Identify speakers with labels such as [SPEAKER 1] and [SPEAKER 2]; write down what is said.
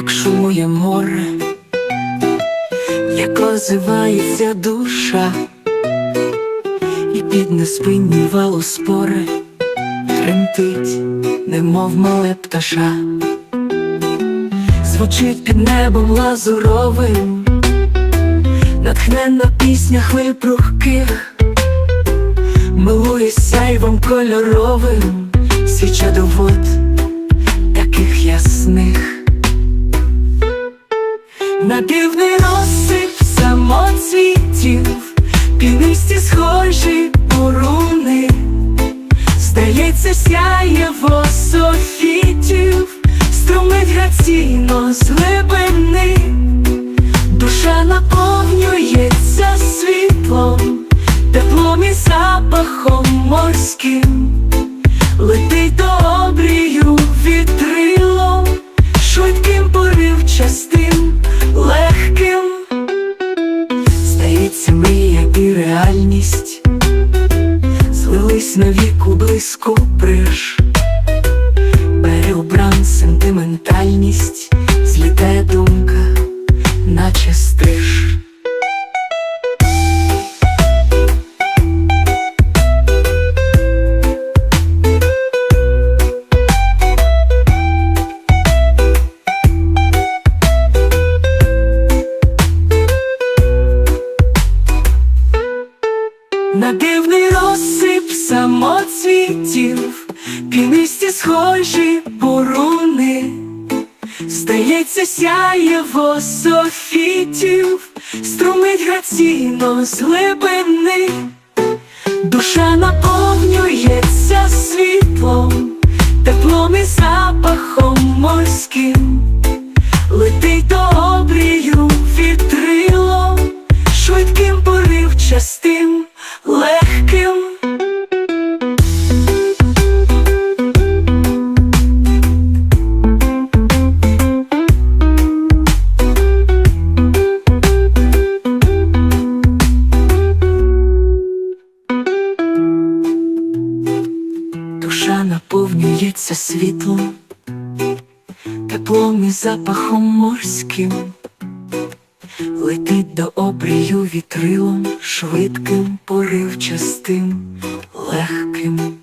[SPEAKER 1] Як шумує море, як озивається душа, і під неспинні валоспори тремтить, немов мале пташа, звучить під небом лазуровим, натхненна пісня хвиль прухких, милує сяйвом кольоровим, свіча до вод таких ясних. Сяє струмить граційно з глибини, душа наповнюється світлом, теплом і запахом морським, летить до обрію вітрилом, швидким поривчастим, легким, здається, мрія і реальність, злились на віку близько бриж, сентиментальність, злітає думка, наче стриж. На дивний розсип самоцвітів, пінисті схожі буруни, здається, сяє софітів, струмить граційно з глибини, душа наповнюється світлом, Душа наповнюється світлом, теплом і запахом морським, летить до обрію вітрилом, швидким, поривчастим, легким.